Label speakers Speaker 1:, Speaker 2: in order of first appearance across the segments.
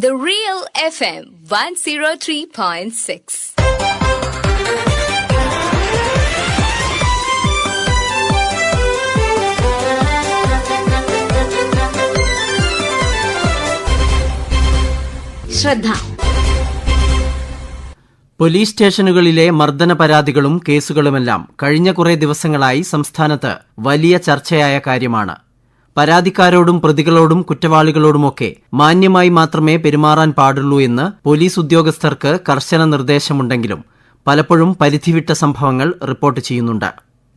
Speaker 1: The Real FM 103.6. ശ്രദ്ധ
Speaker 2: police സ്റ്റേഷനുകളിലെ മർദ്ദന പരാതികളും കേസുകളുമെല്ലാം കഴിഞ്ഞ കുറേ ദിവസങ്ങളായി സംസ്ഥാനത്ത് വലിയ ചർച്ചയായ കാര്യമാണ് പരാതിക്കാരോടും പ്രതികളോടും കുറ്റവാളികളോടുമൊക്കെ മാന്യമായി മാത്രമേ പെരുമാറാൻ പാടുള്ളൂ എന്ന് പോലീസ് ഉദ്യോഗസ്ഥർക്ക് കർശന നിർദ്ദേശമുണ്ടെങ്കിലും പലപ്പോഴും പരിധിവിട്ട സംഭവങ്ങൾ റിപ്പോർട്ട് ചെയ്യുന്നുണ്ട്.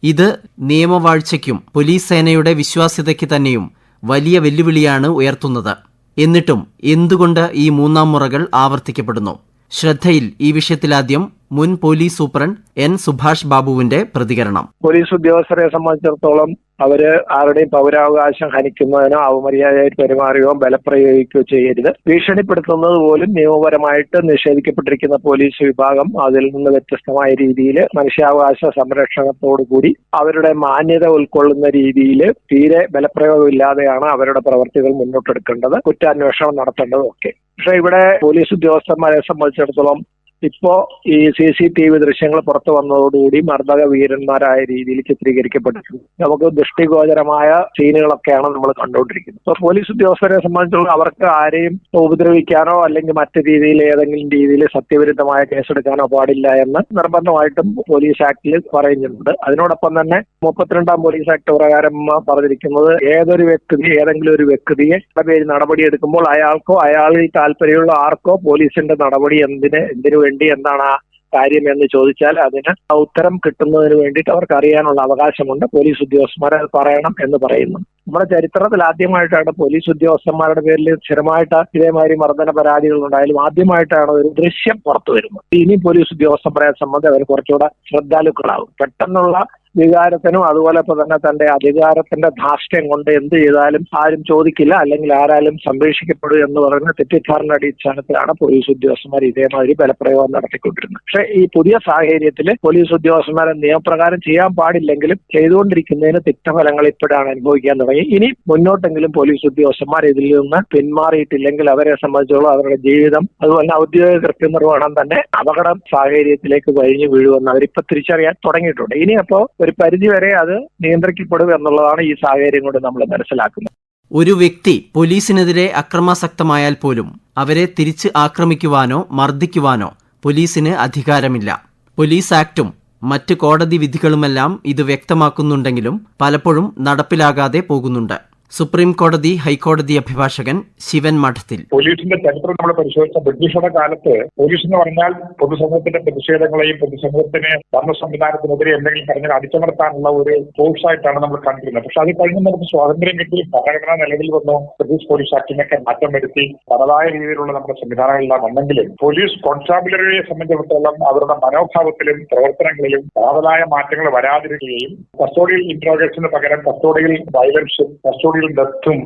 Speaker 2: ഇത് നിയമവാഴ്ചയ്ക്കും പോലീസ് സേനയുടെ വിശ്വാസ്യതയ്ക്ക് തന്നെയും വലിയ വെല്ലുവിളിയാണ് ഉയർത്തുന്നത്. എന്നിട്ടും എന്തുകൊണ്ട് ഈ മൂന്നാം മുറകൾ ആവർത്തിക്കപ്പെടുന്നു? ശ്രദ്ധയിൽ ഈ വിഷയത്തിലാദ്യം മുൻ പോലീസ് സൂപ്രണ്ട് എൻ സുഭാഷ് ബാബുവിന്റെ പ്രതികരണം.
Speaker 3: പോലീസ് ഉദ്യോഗസ്ഥരെ സംബന്ധിച്ചിടത്തോളം അവർ ആരുടെയും പൗരാവകാശം ഹനിക്കുന്നതിനോ അവമര്യാദയായിട്ട് പെരുമാറുകയോ ബലപ്രയോഗിക്കുകയോ ചെയ്യരുത്. ഭീഷണിപ്പെടുത്തുന്നത് പോലും നിയമപരമായിട്ട് നിഷേധിക്കപ്പെട്ടിരിക്കുന്ന പോലീസ് വിഭാഗം അതിൽ നിന്ന് വ്യത്യസ്തമായ രീതിയിൽ മനുഷ്യാവകാശ സംരക്ഷണത്തോടു കൂടി അവരുടെ മാന്യത ഉൾക്കൊള്ളുന്ന രീതിയിൽ തീരെ ബലപ്രയോഗം ഇല്ലാതെയാണ് അവരുടെ പ്രവർത്തികൾ മുന്നോട്ടെടുക്കേണ്ടത് കുറ്റാന്വേഷണം നടത്തേണ്ടതും ഒക്കെ പക്ഷെ ഇവിടെ പോലീസ് ഉദ്യോഗസ്ഥന്മാരെ സംബന്ധിച്ചിടത്തോളം ഇപ്പോ ഈ സി സി ടി വി ദൃശ്യങ്ങൾ പുറത്തു വന്നതോടുകൂടി മർദ്ദക വീരന്മാരായ രീതിയിൽ ചിത്രീകരിക്കപ്പെട്ടിട്ടുണ്ട്. നമുക്ക് ദൃഷ്ടിഗോചരമായ സീനുകളൊക്കെയാണ് നമ്മൾ കണ്ടുകൊണ്ടിരിക്കുന്നത്. അപ്പൊ പോലീസ് ഉദ്യോഗസ്ഥരെ സംബന്ധിച്ചിടത്തോളം അവർക്ക് ആരെയും ഉപദ്രവിക്കാനോ അല്ലെങ്കിൽ മറ്റു രീതിയിൽ ഏതെങ്കിലും രീതിയിൽ സത്യവിരുദ്ധമായ കേസെടുക്കാനോ പാടില്ല എന്ന് നിർബന്ധമായിട്ടും പോലീസ് ആക്ടിൽ പറയുന്നുണ്ട്. അതിനോടൊപ്പം തന്നെ മുപ്പത്തിരണ്ടാം പോലീസ് ആക്ട് പ്രകാരം പറഞ്ഞിരിക്കുന്നത് ഏതൊരു വ്യക്തി ഏതെങ്കിലും ഒരു വ്യക്തിയെ പേര് നടപടിയെടുക്കുമ്പോൾ അയാൾക്കോ അയാളിൽ താല്പര്യമുള്ള ആർക്കോ പോലീസിന്റെ നടപടി എന്തിന് എന്തിനു വേണ്ടി എന്താണ് ആ കാര്യം എന്ന് ചോദിച്ചാൽ അതിന് ഉത്തരം കിട്ടുന്നതിന് വേണ്ടിയിട്ട് അവർക്ക് അറിയാനുള്ള അവകാശമുണ്ട്. പോലീസ് ഉദ്യോഗസ്ഥന്മാരെ അത് പറയണം എന്ന് പറയുന്നു. നമ്മുടെ ചരിത്രത്തിൽ ആദ്യമായിട്ടാണ് പോലീസ് ഉദ്യോഗസ്ഥന്മാരുടെ പേരിൽ സ്ഥിരമായിട്ട് ഇതേമാതിരി മർദ്ദന പരാതികൾ ഉണ്ടായാലും ആദ്യമായിട്ടാണ് ഒരു ദൃശ്യം പുറത്തു വരുന്നത്. ഇനി പോലീസ് ഉദ്യോഗസ്ഥന്മാരെ സംബന്ധിച്ച് അവർ കുറച്ചുകൂടെ ശ്രദ്ധാലുക്കളാവും. പെട്ടെന്നുള്ള വികാരത്തിനും അതുപോലെ തന്നെ തന്റെ അധികാരത്തിന്റെ ധാർഷ്ട്യം കൊണ്ട് എന്ത് ചെയ്താലും ആരും ചോദിക്കില്ല അല്ലെങ്കിൽ ആരാലും സംരക്ഷിക്കപ്പെടും എന്ന് പറയുന്ന തെറ്റിദ്ധാരണ അടിസ്ഥാനത്തിലാണ് പോലീസ് ഉദ്യോഗസ്ഥന്മാർ ഇതേമാതിരി ബലപ്രയോഗം നടത്തിക്കൊണ്ടിരുന്നത്. പക്ഷേ ഈ പുതിയ സാഹചര്യത്തിൽ പോലീസ് ഉദ്യോഗസ്ഥന്മാരെ നിയമപ്രകാരം ചെയ്യാൻ പാടില്ലെങ്കിലും ചെയ്തുകൊണ്ടിരിക്കുന്നതിന് തിക്തഫലങ്ങൾ ഇപ്പോഴാണ് അനുഭവിക്കാൻ തുടങ്ങി ഇനി മുന്നോട്ടെങ്കിലും പോലീസ് ഉദ്യോഗസ്ഥന്മാർ ഇതിൽ നിന്ന് പിന്മാറിയിട്ടില്ലെങ്കിൽ അവരെ സംബന്ധിച്ചോളം അവരുടെ ജീവിതം അതുപോലെ ഔദ്യോഗിക കൃത്യനിർവഹണം തന്നെ അപകട സാഹചര്യത്തിലേക്ക് കഴിഞ്ഞു വീഴുമെന്ന് അവരിപ്പോ തിരിച്ചറിയാൻ തുടങ്ങിയിട്ടുണ്ട്. ഇനി അപ്പോ ഒരു പരിധി വരെ അത് നിയന്ത്രിക്കപ്പെടും എന്നുള്ളതാണ് ഈ സാഹചര്യം കൊണ്ട് നമ്മൾ മനസ്സിലാക്കുന്നത്.
Speaker 2: ഒരു വ്യക്തി പോലീസിനെതിരെ അക്രമാസക്തമായാൽ പോലും അവരെ തിരിച്ച് ആക്രമിക്കുവാനോ മർദ്ദിക്കുവാനോ പോലീസിന് അധികാരമില്ല. പോലീസ് ആക്ടും മറ്റ് കോടതി വിധികളുമെല്ലാം ഇത് വ്യക്തമാക്കുന്നുണ്ടെങ്കിലും പലപ്പോഴും നടപ്പിലാകാതെ പോകുന്നുണ്ട് സുപ്രീം കോടതി ഹൈക്കോടതി അഭിഭാഷകൻ ശിവൻ മഠത്തിൽ.
Speaker 4: പോലീസിന്റെ ചരിത്രം നമ്മൾ പരിശോധിച്ച ബ്രിട്ടീഷുടെ കാലത്ത് പോലീസ് എന്ന് പറഞ്ഞാൽ പൊതുസമൂഹത്തിന്റെ പ്രതിഷേധങ്ങളെയും പൊതുസമൂഹത്തിന് ഭരണ സംവിധാനത്തിനെതിരെ എന്തെങ്കിലും പറഞ്ഞാൽ അടിച്ചമർത്താനുള്ള ഒരു ഫോഴ്സ് ആയിട്ടാണ് നമ്മൾ കണ്ടിരുന്നത്. പക്ഷെ അത് കഴിഞ്ഞ് നമുക്ക് സ്വാതന്ത്ര്യം കിട്ടി ഭരണഘടന നിലവിൽ വന്നു ബ്രിട്ടീഷ് പോലീസ് ആക്ടിനൊക്കെ മാറ്റം വരുത്തി തനതായ രീതിയിലുള്ള നമ്മുടെ സംവിധാനങ്ങളെല്ലാം ഉണ്ടെങ്കിലും പോലീസ് കോൺസ്റ്റാബുലറിയെ സംബന്ധിച്ചിടത്തോളം അവരുടെ മനോഭാവത്തിലും പ്രവർത്തനങ്ങളിലും കാതലായ മാറ്റങ്ങൾ വരാതിരിക്കുകയും കസ്റ്റോഡിയൽ ഇന്ററോഗേഷന് പകരം കസ്റ്റോഡിയൽ വയലൻസും കസ്റ്റോഡിയൽ செயல்கள் தத்தும்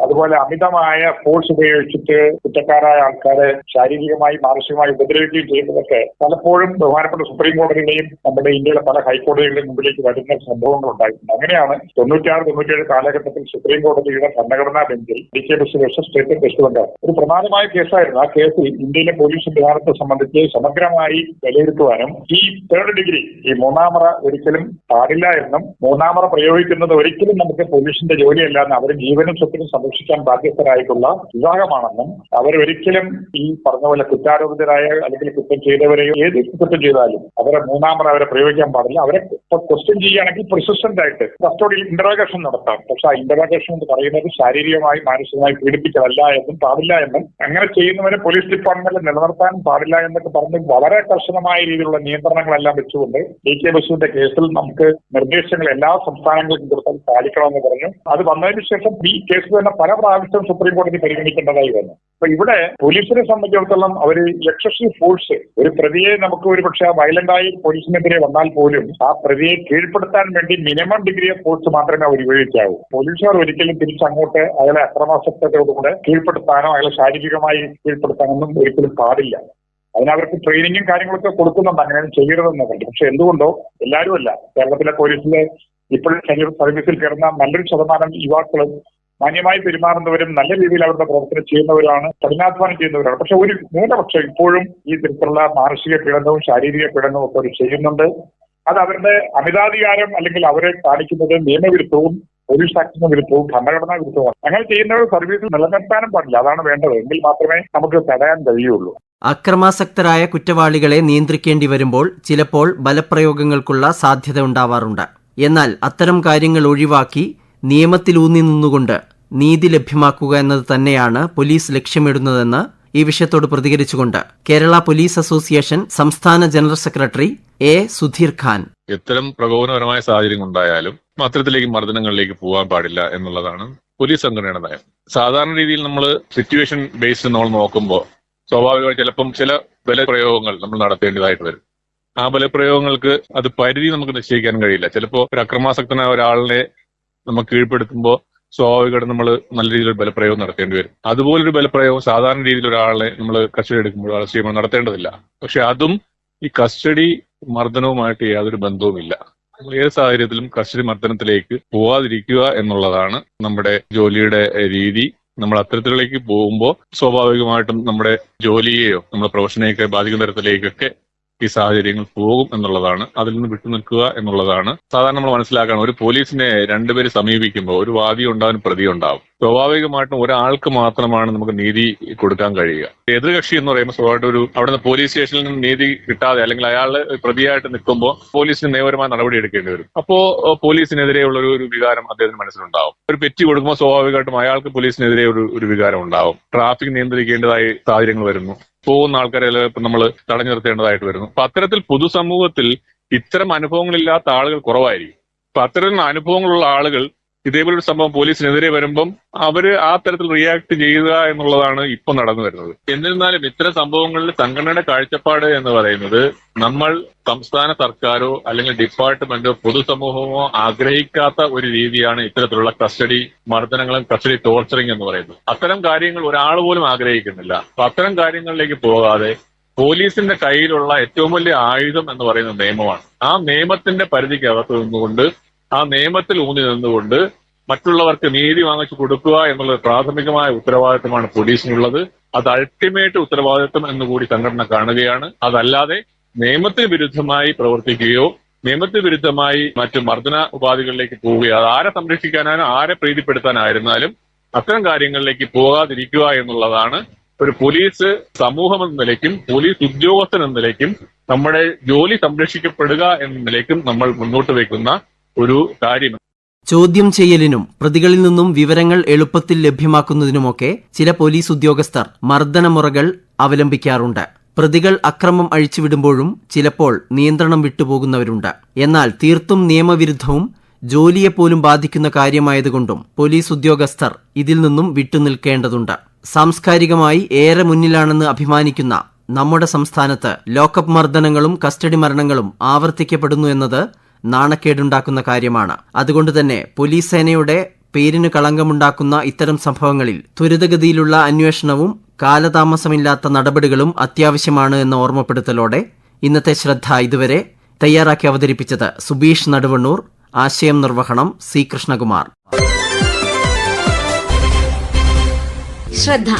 Speaker 4: അതുപോലെ അമിതമായ ഫോഴ്സ് ഉപയോഗിച്ചിട്ട് കുറ്റക്കാരായ ആൾക്കാരെ ശാരീരികമായി മാനസികമായി ഉപദ്രവിക്കുകയും ചെയ്യുന്നതൊക്കെ പലപ്പോഴും ബഹുമാനപ്പെട്ട സുപ്രീം കോടതിയുടെയും നമ്മുടെ ഇന്ത്യയിലെ പല ഹൈക്കോടതികളുടെയും മുമ്പിലേക്ക് വരുന്ന സംഭവങ്ങൾ ഉണ്ടായിട്ടുണ്ട്. അങ്ങനെയാണ് തൊണ്ണൂറ്റിയാറ് തൊണ്ണൂറ്റിയേഴ് കാലഘട്ടത്തിൽ സുപ്രീം കോടതിയുടെ ഭരണഘടനാ ബെഞ്ചിൽ D K Basu versus state West Bengal ഒരു പ്രധാനമായ കേസായിരുന്നു. ആ കേസിൽ ഇന്ത്യയിലെ പോലീസ് സംവിധാനത്തെ സംബന്ധിച്ച് സമഗ്രമായി വിലയിരുത്തുവാനും ഈ തേർഡ് ഡിഗ്രി ഈ മൂന്നാമറ ഒരിക്കലും പാടില്ല എന്നും മൂന്നാമറ പ്രയോഗിക്കുന്നത് ഒരിക്കലും നമുക്ക് പോലീസിന്റെ ജോലിയല്ല എന്ന് അവർ ജീവനും സ്വത്തിനും സംരക്ഷിക്കാൻ ബാധ്യസ്ഥരായിട്ടുള്ള വിഭാഗമാണെന്നും അവരൊരിക്കലും ഈ പറഞ്ഞ പോലെ കുറ്റാരോപിതരായ അല്ലെങ്കിൽ കുറ്റം ചെയ്തവരെയോ ഏത് കുറ്റം ചെയ്താലും അവരെ മൂന്നാമത് അവരെ പ്രയോഗിക്കാൻ പാടില്ല. അവരെ ക്വസ്റ്റ്യൻ ചെയ്യുകയാണെങ്കിൽ പ്രിസിസ്റ്റന്റ് ആയിട്ട് കസ്റ്റോഡിയിൽ ഇന്ററാഗേഷൻ നടത്താം. പക്ഷെ ആ ഇന്ററാഗേഷൻ എന്ന് പറയുന്നത് ശാരീരികമായി മാനസികമായി പീഡിപ്പിക്കലല്ല എന്നും പാടില്ല എന്നും അങ്ങനെ ചെയ്യുന്നവരെ പോലീസ് ഡിപ്പാർട്ട്മെന്റിൽ നിലനിർത്താൻ പാടില്ല എന്നൊക്കെ പറഞ്ഞ് വളരെ കർശനമായ രീതിയിലുള്ള നിയന്ത്രണങ്ങളെല്ലാം വെച്ചുകൊണ്ട് ഡി കെ ബസുവിന്റെ കേസിൽ നമുക്ക് നിർദ്ദേശങ്ങൾ എല്ലാ സംസ്ഥാനങ്ങൾക്കും കൊടുത്താൽ പാലിക്കണമെന്ന് പറഞ്ഞു. അത് വന്നതിന് ശേഷം ഈ കേസ് തന്നെ പല പ്രാവശ്യം സുപ്രീം കോടതി പരിഗണിക്കേണ്ടതായി വന്നു. അപ്പൊ ഇവിടെ പോലീസിനെ സംബന്ധിച്ചിടത്തോളം അവർ എക്സസീവ് ഫോഴ്സ് ഒരു പ്രതിയെ നമുക്ക് ഒരു പക്ഷേ വയലന്റായി പോലീസിനെതിരെ വന്നാൽ പോലും ആ പ്രതിയെ കീഴ്പ്പെടുത്താൻ വേണ്ടി മിനിമം ഡിഗ്രി ഓഫ് ഫോഴ്സ് മാത്രമേ അവർ ഉപയോഗിക്കാവൂ. പോലീസുകാർ ഒരിക്കലും തിരിച്ചങ്ങോട്ട് അയാളെ അക്രമാസക്തയോടുകൂടെ കീഴ്പ്പെടുത്താനോ അയാളെ ശാരീരികമായി കീഴ്പ്പെടുത്താനൊന്നും ഒരിക്കലും പാടില്ല. അതിനവർക്ക് ട്രെയിനിങ്ങും കാര്യങ്ങളൊക്കെ കൊടുക്കുന്നുണ്ട്. അങ്ങനെ പറഞ്ഞു പക്ഷെ എന്തുകൊണ്ടോ എല്ലാവരും അല്ല കേരളത്തിലെ പോലീസിലെ ഇപ്പോഴും സർവീസിൽ കയറുന്ന നല്ലൊരു ശതമാനം യുവാക്കളും മാന്യമായി പെരുമാറുന്നവരും നല്ല രീതിയിൽ അവരുടെ പ്രവർത്തനം ചെയ്യുന്നവരാണ് കഠിനാധ്വാനം ചെയ്യുന്നവരാണ്. പക്ഷെ ഒരു ന്യൂനപക്ഷം ഇപ്പോഴും ഈ തരത്തിലുള്ള മാനസിക പീഡനവും ശാരീരിക പീഡനവും ഒക്കെ അവർ ചെയ്യുന്നുണ്ട്. അത് അവരുടെ അമിതാധികാരം അല്ലെങ്കിൽ അവരെ കാണിക്കുന്നത് നിയമവിരുദ്ധവും പോലീസ് ആക്ടിന് വിരുദ്ധവും ഭരണഘടനാ വിരുദ്ധവുമാണ് അങ്ങനെ ചെയ്യുന്നവർ സർവീസിൽ നിലനിർത്താനും പാടില്ല. അതാണ് വേണ്ടത്. എങ്കിൽ മാത്രമേ നമുക്ക് തടയാൻ കഴിയുള്ളൂ.
Speaker 2: അക്രമാസക്തരായ കുറ്റവാളികളെ നിയന്ത്രിക്കേണ്ടി വരുമ്പോൾ ചിലപ്പോൾ ബലപ്രയോഗങ്ങൾക്കുള്ള സാധ്യത ഉണ്ടാവാറുണ്ട്. എന്നാൽ അത്തരം കാര്യങ്ങൾ ഒഴിവാക്കി നിയമത്തിലൂന്നി നിന്നുകൊണ്ട് നീതി ലഭ്യമാക്കുക എന്നത് തന്നെയാണ് പോലീസ് ലക്ഷ്യമിടുന്നതെന്ന് ഈ വിഷയത്തോട് പ്രതികരിച്ചുകൊണ്ട് കേരള പോലീസ് അസോസിയേഷൻ സംസ്ഥാന general secretary A Sudheer Khan.
Speaker 1: ഇത്തരം പ്രകോപനപരമായ സാഹചര്യം ഉണ്ടായാലും അത്തരത്തിലേക്ക് മർദ്ദനങ്ങളിലേക്ക് പോകാൻ പാടില്ല എന്നുള്ളതാണ് പോലീസ് സംഘടനയുടെ നയം. സാധാരണ രീതിയിൽ നമ്മൾ സിറ്റുവേഷൻ ബേസ്ഡ് നമ്മൾ നോക്കുമ്പോൾ സ്വാഭാവികമായി ചിലപ്പം ചില ബലപ്രയോഗങ്ങൾ നമ്മൾ നടത്തേണ്ടതായിട്ട് വരും. ആ ബലപ്രയോഗങ്ങൾക്ക് അത് പരിധി നമുക്ക് നിശ്ചയിക്കാൻ കഴിയില്ല. ചിലപ്പോൾ ഒരു അക്രമാസക്തനായ ഒരാളിനെ നമുക്ക് കീഴ്പ്പെടുത്തുമ്പോൾ സ്വാഭാവികമായിട്ട് നമ്മൾ നല്ല രീതിയിൽ ബലപ്രയോഗം നടത്തേണ്ടി വരും. അതുപോലൊരു ബലപ്രയോഗം സാധാരണ രീതിയിൽ ഒരാളെ നമ്മൾ കസ്റ്റഡി എടുക്കുമ്പോൾ അറസ്റ്റ് ചെയ്യുമ്പോൾ നടത്തേണ്ടതില്ല. പക്ഷെ അതും ഈ കസ്റ്റഡി മർദ്ദനവുമായിട്ട് യാതൊരു ബന്ധവുമില്ല. നമ്മൾ ഏത് സാഹചര്യത്തിലും കസ്റ്റഡി മർദ്ദനത്തിലേക്ക് പോവാതിരിക്കുക എന്നുള്ളതാണ് നമ്മുടെ ജോലിയുടെ രീതി. നമ്മൾ അത്തരത്തിലേക്ക് പോകുമ്പോൾ സ്വാഭാവികമായിട്ടും നമ്മുടെ ജോലിയെയോ നമ്മുടെ പ്രൊഫഷനെയൊക്കെ ബാധിക്കുന്ന തരത്തിലേക്കൊക്കെ ഈ സാഹചര്യങ്ങൾ പോകും എന്നുള്ളതാണ്. അതിൽ നിന്ന് വിട്ടുനിൽക്കുക എന്നുള്ളതാണ്. സാധാരണ നമ്മൾ മനസ്സിലാക്കണം ഒരു പോലീസിനെ രണ്ടുപേര് സമീപിക്കുമ്പോൾ ഒരു വാദി ഉണ്ടാവും പ്രതി ഉണ്ടാവും. സ്വാഭാവികമായിട്ടും ഒരാൾക്ക് മാത്രമാണ് നമുക്ക് നീതി കൊടുക്കാൻ കഴിയുക. എതിർകക്ഷി എന്ന് പറയുമ്പോൾ സ്വാഭാവികമായിട്ട് ഒരു അവിടുന്ന് പോലീസ് സ്റ്റേഷനിൽ നിന്ന് നീതി കിട്ടാതെ അല്ലെങ്കിൽ അയാൾ പ്രതിയായിട്ട് നിൽക്കുമ്പോൾ പോലീസിന് നിയമപരമായ നടപടി എടുക്കേണ്ടി വരും. അപ്പോ ഏഹ്, പോലീസിനെതിരെയുള്ള ഒരു വികാരം അദ്ദേഹത്തിന് മനസ്സിലുണ്ടാവും. ഒരു പെറ്റി കൊടുക്കുമ്പോൾ സ്വാഭാവികമായിട്ടും അയാൾക്ക് പോലീസിനെതിരെ ഒരു ഒരു വികാരം ഉണ്ടാവും. ട്രാഫിക് നിയന്ത്രിക്കേണ്ടതായി സാഹചര്യങ്ങൾ വരുന്നു. പോകുന്ന ആൾക്കാരെ ഇപ്പം നമ്മൾ തടഞ്ഞു നിർത്തേണ്ടതായിട്ട് വരുന്നു. അപ്പൊ അത്തരത്തിൽ പൊതുസമൂഹത്തിൽ ഇത്തരം അനുഭവങ്ങളില്ലാത്ത ആളുകൾ കുറവായിരിക്കും. അപ്പൊ അത്തരം അനുഭവങ്ങളുള്ള ആളുകൾ ഇതേപോലെ ഒരു സംഭവം പോലീസിനെതിരെ വരുമ്പം അവർ ആ തരത്തിൽ റിയാക്ട് ചെയ്യുക എന്നുള്ളതാണ് ഇപ്പൊ നടന്നു വരുന്നത്. എന്നിരുന്നാലും ഇത്തരം സംഭവങ്ങളിൽ സംഘടനയുടെ കാഴ്ചപ്പാട് എന്ന് പറയുന്നത് നമ്മൾ സംസ്ഥാന സർക്കാരോ അല്ലെങ്കിൽ ഡിപ്പാർട്ട്മെന്റോ പൊതുസമൂഹമോ ആഗ്രഹിക്കാത്ത ഒരു രീതിയാണ് ഇത്തരത്തിലുള്ള കസ്റ്റഡി മർദ്ദനങ്ങളും കസ്റ്റഡി ടോർച്ചറിംഗ് എന്ന് പറയുന്നത്. അത്തരം കാര്യങ്ങൾ ഒരാൾ പോലും ആഗ്രഹിക്കുന്നില്ല. അത്തരം കാര്യങ്ങളിലേക്ക് പോകാതെ പോലീസിന്റെ കയ്യിലുള്ള ഏറ്റവും വലിയ ആയുധം എന്ന് പറയുന്ന നിയമമാണ്. ആ നിയമത്തിന്റെ പരിധിക്കകത്ത് നിന്നുകൊണ്ട് ആ നിയമത്തിൽ ഊന്നി നിന്നുകൊണ്ട് മറ്റുള്ളവർക്ക് നീതി വാങ്ങിച്ചു കൊടുക്കുക എന്നുള്ളത് പ്രാഥമികമായ ഉത്തരവാദിത്തമാണ് പോലീസിനുള്ളത്. അത് അൾട്ടിമേറ്റ് ഉത്തരവാദിത്തം എന്ന് കൂടി സംഘടന കാണുകയാണ്. അതല്ലാതെ നിയമത്തിന് വിരുദ്ധമായി പ്രവർത്തിക്കുകയോ നിയമത്തിന് വിരുദ്ധമായി മറ്റു മർദ്ദന ഉപാധികളിലേക്ക് പോവുകയോ അത് ആരെ സംരക്ഷിക്കാനായാലും ആരെ പ്രീതിപ്പെടുത്താനായിരുന്നാലും അത്തരം കാര്യങ്ങളിലേക്ക് പോകാതിരിക്കുക എന്നുള്ളതാണ് ഒരു പോലീസ് സമൂഹം എന്ന നിലയ്ക്കും പോലീസ് ഉദ്യോഗസ്ഥൻ എന്ന നിലയ്ക്കും നമ്മുടെ ജോലി സംരക്ഷിക്കപ്പെടുക എന്ന നിലയ്ക്കും നമ്മൾ മുന്നോട്ട് വെക്കുന്ന ഒരു കാര്യം.
Speaker 2: ചോദ്യം ചെയ്യലിനും പ്രതികളിൽ നിന്നും വിവരങ്ങൾ എളുപ്പത്തിൽ ലഭ്യമാക്കുന്നതിനുമൊക്കെ ചില പോലീസ് ഉദ്യോഗസ്ഥർ മർദ്ദനമുറകൾ അവലംബിക്കാറുണ്ട്. പ്രതികൾ അക്രമം അഴിച്ചുവിടുമ്പോഴും ചിലപ്പോൾ നിയന്ത്രണം വിട്ടുപോകുന്നവരുണ്ട്. എന്നാൽ തീർത്തും നിയമവിരുദ്ധവും ജോലിയെപ്പോലും ബാധിക്കുന്ന കാര്യമായതുകൊണ്ടും പോലീസ് ഉദ്യോഗസ്ഥർ ഇതിൽ നിന്നും വിട്ടുനിൽക്കേണ്ടതുണ്ട്. സാംസ്കാരികമായി ഏറെ മുന്നിലാണെന്ന് അഭിമാനിക്കുന്ന നമ്മുടെ സംസ്ഥാനത്ത് ലോക്കപ്പ് മർദ്ദനങ്ങളും കസ്റ്റഡി മരണങ്ങളും ആവർത്തിക്കപ്പെടുന്നു എന്നത് നാണക്കേടുണ്ടാക്കുന്ന കാര്യമാണ്. അതുകൊണ്ട് തന്നെ പോലീസ് സേനയുടെ പേരിന് കളങ്കമുണ്ടാക്കുന്ന ഇത്തരം സംഭവങ്ങളിൽ ത്വരിതഗതിയിലുള്ള അന്വേഷണവും കാലതാമസമില്ലാത്ത നടപടികളും അത്യാവശ്യമാണ് എന്ന ഓർമ്മപ്പെടുത്തലോടെ ഇന്നത്തെ ശ്രദ്ധ ഇതുവരെ തയ്യാറാക്കി അവതരിപ്പിച്ചത് സുബീഷ് നടുവണ്ണൂർ. ആശയം നിർവഹണം സി കൃഷ്ണകുമാർ.
Speaker 5: ശ്രദ്ധ.